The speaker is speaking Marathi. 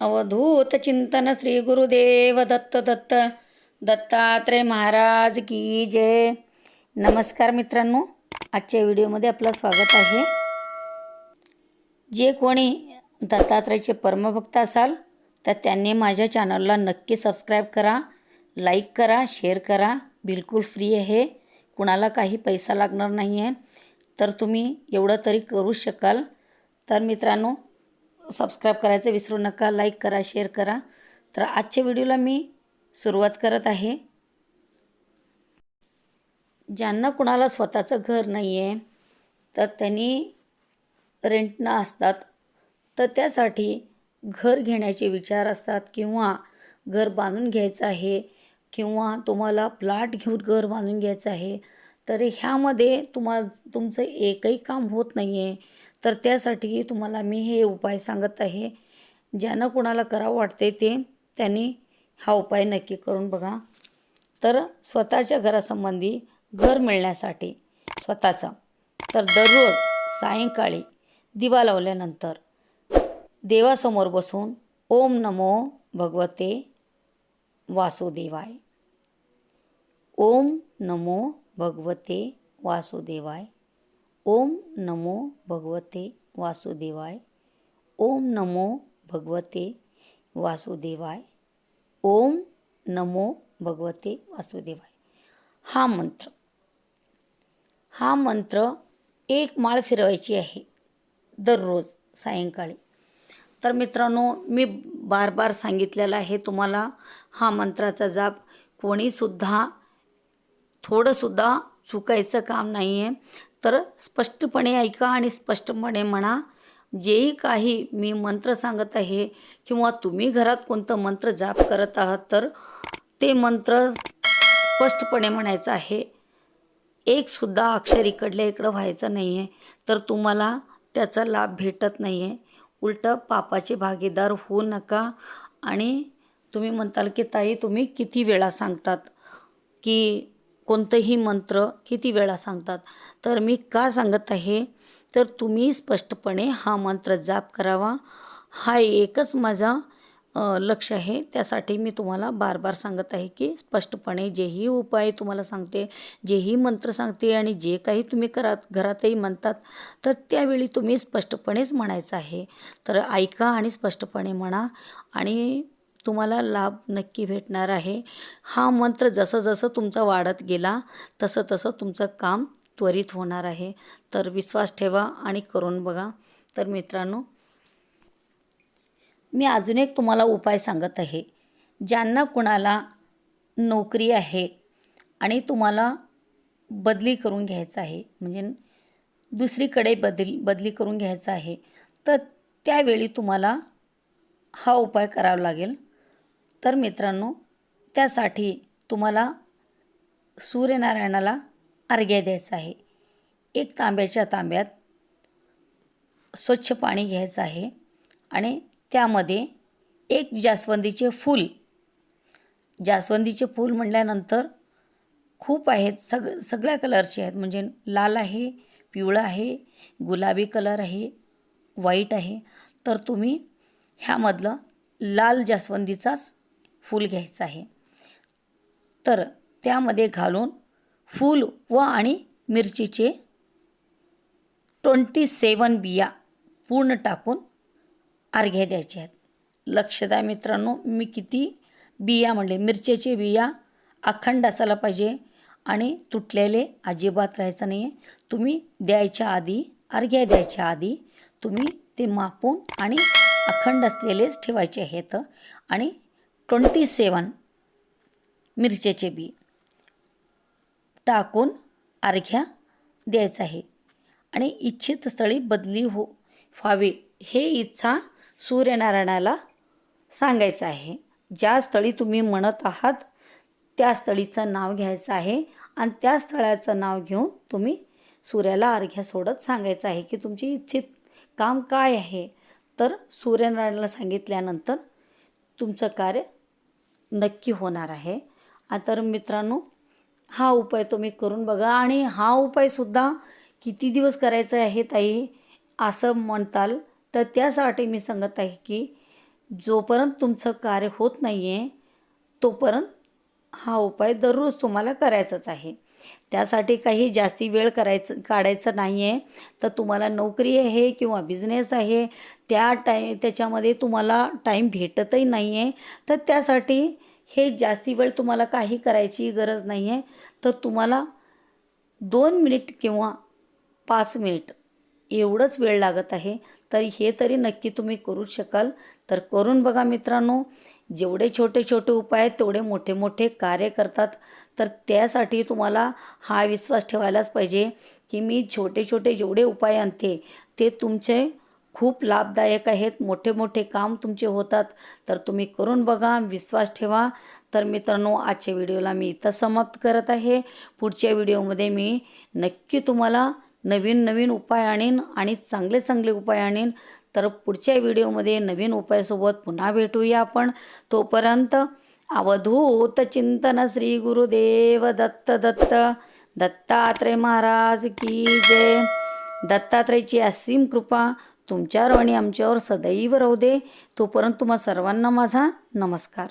अवधूत चिंतन श्री गुरुदेव दत्त दत्त. दत्तात्रय महाराज की जय. नमस्कार मित्रांनो आजच्या व्हिडिओमध्ये आपलं स्वागत आहे. जे कोणी दत्तात्रयचे परमभक्त असाल तर त्यांनी माझ्या चॅनलला नक्की सबस्क्राईब करा लाईक करा शेअर करा. बिलकुल फ्री आहे. कुणाला काही पैसा लागणार नाही आहे तर तुम्ही एवढं तरी करू शकाल. तर मित्रांनो सबस्क्राईब करायचं विसरू नका लाईक करा शेअर करा. तर आजच्या व्हिडिओला मी सुरुवात करत आहे. ज्यांना कुणाला स्वतःचं घर नाही आहे तर त्यांनी रेंटनं असतात तर त्यासाठी घर घेण्याचे विचार असतात किंवा घर बांधून घ्यायचं आहे किंवा तुम्हाला प्लॉट घेऊन घर बांधून घ्यायचं आहे. तर ह्यामध्ये तुम्हा तुमचं एकही काम होत नाही आहे तर त्यासाठी तुम्हाला मी हे उपाय सांगत आहे. ज्यांना कुणाला करावं वाटते ते त्यांनी हा उपाय नक्की करून बघा. तर स्वतःच्या घरासंबंधी घर मिळण्यासाठी स्वतःचं. तर दररोज सायंकाळी दिवा लावल्यानंतर देवासमोर बसून ओम नमो भगवते वासुदेवाय. ओम नमो भगवते वासुदेवाय. ओम नमो भगवते वासुदेवाय. ओम नमो भगवते वासुदेवाय. ओम नमो भगवते वासुदेवाय. हा मंत्र. हा मंत्र एक माळ फिरवायची आहे दररोज सायंकाळी. तर मित्रांनो मी बार बार सांगितलेलं आहे तुम्हाला हा मंत्राचा जाप कोणीसुद्धा थोडंसुद्धा चुकायचं काम नाही आहे तर स्पष्टपणे ऐका आणि स्पष्टपणे म्हणा. जेही काही मी मंत्र सांगत आहे किंवा तुम्ही घरात कोणतं मंत्र जाप करत आहात तर ते मंत्र स्पष्टपणे म्हणायचं आहे. एकसुद्धा अक्षर इकडल्या इकडं व्हायचं नाही आहे तर तुम्हाला त्याचा लाभ भेटत नाही आहे उलटं पापाचे भागीदार होऊ नका आणि तुम्ही म्हणताल की ताई तुम्ही किती वेळा सांगतात की कोणतंही मंत्र किती वेळा सांगतात? तर मी का सांगत आहे? तर तुम्ही स्पष्टपणे हा मंत्र जाप करावा. हा एकच माझा लक्ष आहे. त्यासाठी मी तुम्हाला बार बार सांगत आहे की स्पष्टपणे जेही उपाय तुम्हाला सांगते जेही मंत्र सांगते आणि जे काही तुम्ही करात घरातही म्हणतात तर त्यावेळी तुम्ही स्पष्टपणेच म्हणायचं आहे. तर ऐका आणि स्पष्टपणे म्हणा आणि तुम्हाला लाभ नक्की भेटणार आहे. हा मंत्र जसं जसं तुमचा वाढत गेला तसं तसं तुमचं काम त्वरित होणार आहे. तर विश्वास ठेवा आणि करून बघा. तर मित्रांनो मी अजून एक तुम्हाला उपाय सांगत आहे. ज्यांना कुणाला नोकरी आहे आणि तुम्हाला बदली करून घ्यायचं आहे म्हणजे दुसरीकडे बदली बदली करून घ्यायचं आहे तर त्यावेळी तुम्हाला हा उपाय करावा लागेल. तर मित्रांनो त्यासाठी तुम्हाला सूर्यनारायणाला अर्घ्य द्यायचं आहे. एक तांब्याच्या तांब्यात स्वच्छ पाणी घ्यायचं आहे आणि त्यामध्ये एक जास्वंदीचे फूल जास्वंदीचे फूल म्हटल्यानंतर खूप आहेत सग सगळ्या कलरचे आहेत. म्हणजे लाल आहे पिवळं आहे गुलाबी कलर आहे व्हाईट आहे. तर तुम्ही ह्यामधलं लाल जास्वंदीचाच फूल घ्यायचं आहे. तर त्यामध्ये घालून फूल व आणि मिरचीचे ट्वेंटी सेवन बिया पूर्ण टाकून अर्घ्या द्यायचे आहेत. लक्ष द्या मित्रांनो मी किती बिया म्हणले मिरचीचे बिया अखंड असायला पाहिजे आणि तुटलेले अजिबात राहायचं नाही आहे तुम्ही द्यायच्या आधी अर्घ्या द्यायच्या आधी तुम्ही ते मापून आणि अखंड असलेलेच ठेवायचे आहेत आणि ट्वेंटी सेवन मिरचीचे बी टाकून अर्घ्या द्यायचं आहे. आणि इच्छित स्थळी बदली हो व्हावी हे इच्छा सूर्यनारायणाला सांगायचं आहे. ज्या स्थळी तुम्ही म्हणत आहात त्या स्थळीचं नाव घ्यायचं आहे आणि त्या स्थळाचं नाव घेऊन तुम्ही सूर्याला अर्घ्या सोडत सांगायचं आहे की तुमची इच्छित काम काय आहे. तर सूर्यनारायणाला सांगितल्यानंतर तुमचं कार्य नक्की होणार आहे. तर मित्रांनो हा उपाय तुम्ही करून बघा आणि हा उपायसुद्धा किती दिवस करायचा आहे ताई असं म्हणताल. तर त्यासाठी मी सांगत आहे की जोपर्यंत तुमचं कार्य होत नाही आहे तोपर्यंत हा उपाय दररोज तुम्हाला करायचाच आहे. त्यासाठी काही जास्ती वेळ करायचं काढायचं नाही आहे तर तुम्हाला नोकरी आहे किंवा बिझनेस आहे त्या टाई त्याच्यामध्ये तुम्हाला टाईम भेटतही नाही आहे तर त्यासाठी हे जास्ती वेळ तुम्हाला काही करायची गरज नाही आहे तर तुम्हाला दोन मिनिट किंवा पाच मिनिट एवढंच वेळ लागत आहे. तर हे तरी नक्की तुम्ही करू शकाल. तर करून बघा मित्रांनो जेवढे छोटे छोटे उपाय आहेत तेवढे मोठे मोठे कार्य करतात. तर त्यासाठी तुम्हाला हा विश्वास ठेवायलाच पाहिजे की मी छोटे छोटे जेवढे उपाय आणते ते तुमचे खूप लाभदायक आहेत. मोठे मोठे काम तुमचे होतात. तर तुम्ही करून बघा विश्वास ठेवा. तर मित्रांनो आजच्या व्हिडिओला मी इथं समाप्त करत आहे. पुढच्या व्हिडिओमध्ये मी नक्की तुम्हाला नवीन नवीन उपाय आणीन आणि चांगले चांगले उपाय आणीन. तर पुढच्या व्हिडिओमध्ये नवीन उपायासोबत पुन्हा भेटूया आपण. तोपर्यंत अवधूत चिंतन श्री गुरुदेव दत्त दत्त. दत्तात्रय महाराज की जय. दत्तात्रयची असीम कृपा तुमच्यावर आणि आमच्यावर सदैव राहू दे. तोपर्यंत तुम्हा सर्वांना माझा नमस्कार.